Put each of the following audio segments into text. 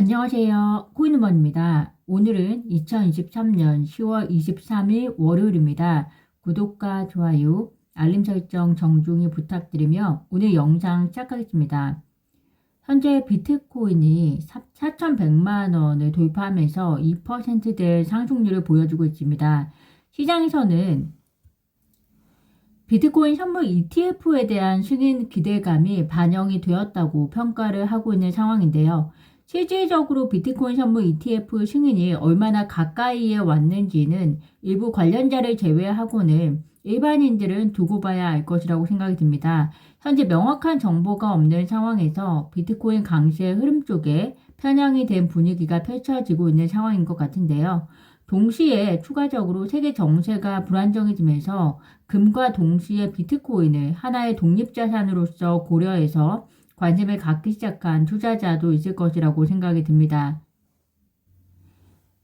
안녕하세요. 코인우먼입니다. 오늘은 2023년 10월 23일 월요일입니다. 구독과 좋아요, 알림 설정 정중히 부탁드리며 오늘 영상 시작하겠습니다. 현재 비트코인이 4,100만 원을 돌파하면서 2%대 상승률을 보여주고 있습니다. 시장에서는 비트코인 선물 ETF에 대한 승인 기대감이 반영이 되었다고 평가를 하고 있는 상황인데요. 실질적으로 비트코인 선물 ETF 승인이 얼마나 가까이에 왔는지는 일부 관련자를 제외하고는 일반인들은 두고 봐야 알 것이라고 생각이 듭니다. 현재 명확한 정보가 없는 상황에서 비트코인 강세의 흐름 쪽에 편향이 된 분위기가 펼쳐지고 있는 상황인 것 같은데요. 동시에 추가적으로 세계 정세가 불안정해지면서 금과 동시에 비트코인을 하나의 독립자산으로서 고려해서 관심을 갖기 시작한 투자자도 있을 것이라고 생각이 듭니다.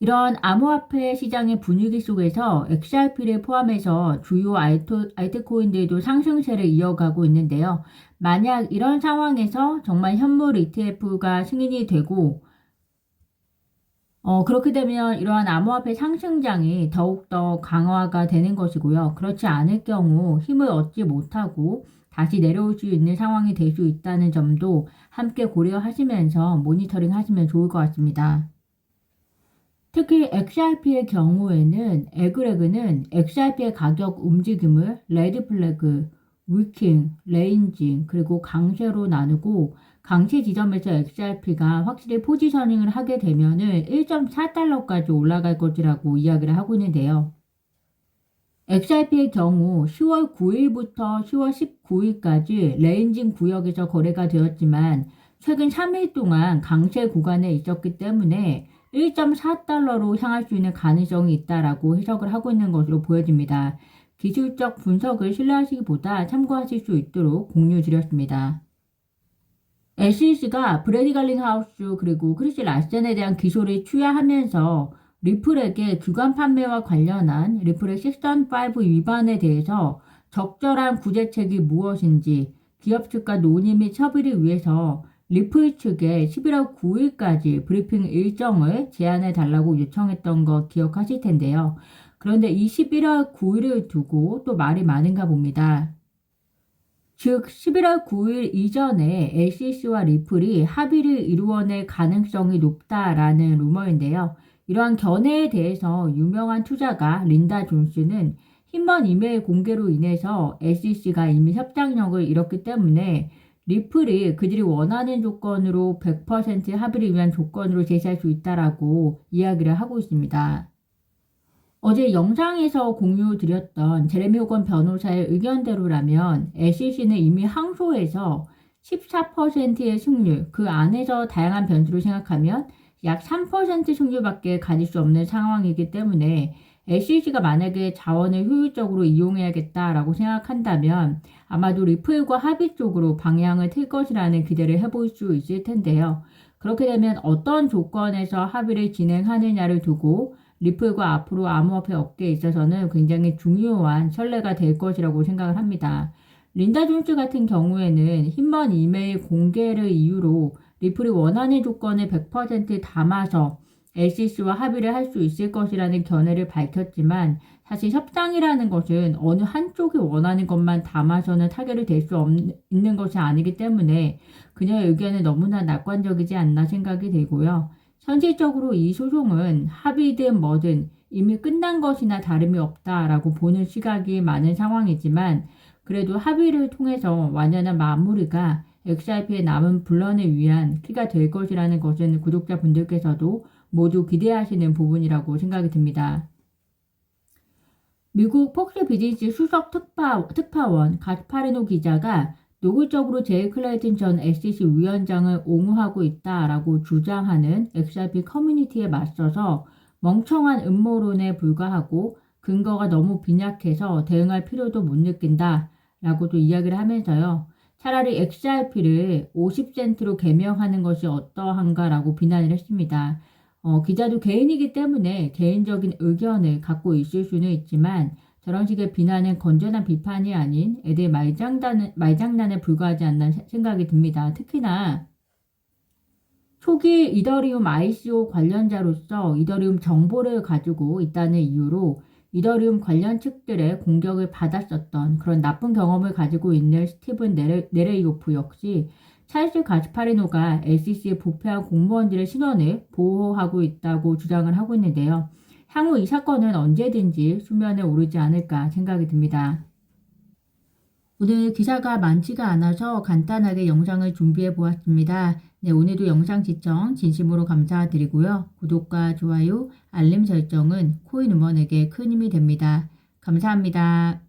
이런 암호화폐 시장의 분위기 속에서 XRP를 포함해서 주요 알트, 알트코인들도 상승세를 이어가고 있는데요. 만약 이런 상황에서 정말 현물 ETF가 승인이 되고 어, 그렇게 되면 이러한 암호화폐 상승장이 더욱더 강화가 되는 것이고요. 그렇지 않을 경우 힘을 얻지 못하고 다시 내려올 수 있는 상황이 될 수 있다는 점도 함께 고려하시면서 모니터링 하시면 좋을 것 같습니다. 특히 XRP의 경우에는 에그레그는 XRP의 가격 움직임을 레드 플래그, 위킹, 레인징, 그리고 강세로 나누고 강세 지점에서 XRP가 확실히 포지셔닝을 하게 되면은 1.4달러까지 올라갈 것이라고 이야기를 하고 있는데요. XRP의 경우 10월 9일부터 10월 19일까지 레인징 구역에서 거래가 되었지만 최근 3일 동안 강세 구간에 있었기 때문에 1.4달러로 향할 수 있는 가능성이 있다라고 해석을 하고 있는 것으로 보여집니다. 기술적 분석을 신뢰하시기보다 참고하실 수 있도록 공유 드렸습니다. SEC가 브래디 갈링하우스 그리고 크리스 라센에 대한 기소를 취하하면서 리플에게 주간 판매와 관련한 리플의 섹션 5 위반에 대해서 적절한 구제책이 무엇인지 기업 측과 논의 및 협의를 위해서 리플 측에 11월 9일까지 브리핑 일정을 제안해 달라고 요청했던 거 기억하실 텐데요. 그런데 21월 9일을 두고 또 말이 많은가 봅니다. 즉 11월 9일 이전에 SEC와 리플이 합의를 이루어낼 가능성이 높다라는 루머인데요. 이러한 견해에 대해서 유명한 투자가 린다 존스는 힘먼 이메일 공개로 인해서 SEC가 이미 협상력을 잃었기 때문에 리플이 그들이 원하는 조건으로 100% 합의를 위한 조건으로 제시할 수 있다라고 이야기를 하고 있습니다. 어제 영상에서 공유 드렸던 제레미 호건 변호사의 의견대로라면 SEC는 이미 항소에서 14%의 승률, 그 안에서 다양한 변수를 생각하면 약 3% 승률밖에 가질 수 없는 상황이기 때문에 SEC가 만약에 자원을 효율적으로 이용해야겠다라고 생각한다면 아마도 리플과 합의 쪽으로 방향을 틀 것이라는 기대를 해볼 수 있을 텐데요. 그렇게 되면 어떤 조건에서 합의를 진행하느냐를 두고 리플과 앞으로 암호화폐 업계에 있어서는 굉장히 중요한 선례가 될 것이라고 생각을 합니다. 린다 존스 같은 경우에는 힘먼 이메일 공개를 이유로 리플이 원하는 조건을 100% 담아서 SEC와 합의를 할 수 있을 것이라는 견해를 밝혔지만 사실 협상이라는 것은 어느 한쪽이 원하는 것만 담아서는 타결이 될 수 있는 것이 아니기 때문에 그녀의 의견은 너무나 낙관적이지 않나 생각이 되고요. 현실적으로 이 소송은 합의든 뭐든 이미 끝난 것이나 다름이 없다라고 보는 시각이 많은 상황이지만 그래도 합의를 통해서 완전한 마무리가 XRP의 남은 분란을 위한 키가 될 것이라는 것은 구독자분들께서도 모두 기대하시는 부분이라고 생각이 듭니다. 미국 폭스 비즈니스 수석 특파, 특파원 가스파리노 기자가 노골적으로 제이 클레이튼 전 SEC 위원장을 옹호하고 있다라고 주장하는 XRP 커뮤니티에 맞서서 멍청한 음모론에 불과하고 근거가 너무 빈약해서 대응할 필요도 못 느낀다 라고도 이야기를 하면서요. 차라리 XRP를 50센트로 개명하는 것이 어떠한가라고 비난을 했습니다. 어, 기자도 개인이기 때문에 개인적인 의견을 갖고 있을 수는 있지만 저런 식의 비난은 건전한 비판이 아닌 애들 말장난, 말장난에 불과하지 않나 생각이 듭니다. 특히나 초기 이더리움 ICO 관련자로서 이더리움 정보를 가지고 있다는 이유로 이더리움 관련 측들의 공격을 받았었던 그런 나쁜 경험을 가지고 있는 스티븐 네레, 네레이오프 역시 찰스 가스파리노가 SEC에 부패한 공무원들의 신원을 보호하고 있다고 주장을 하고 있는데요. 향후 이 사건은 언제든지 수면에 오르지 않을까 생각이 듭니다. 오늘 기사가 많지가 않아서 간단하게 영상을 준비해 보았습니다. 네, 오늘도 영상 시청 진심으로 감사드리고요. 구독과 좋아요, 알림 설정은 코인 음원에게 큰 힘이 됩니다. 감사합니다.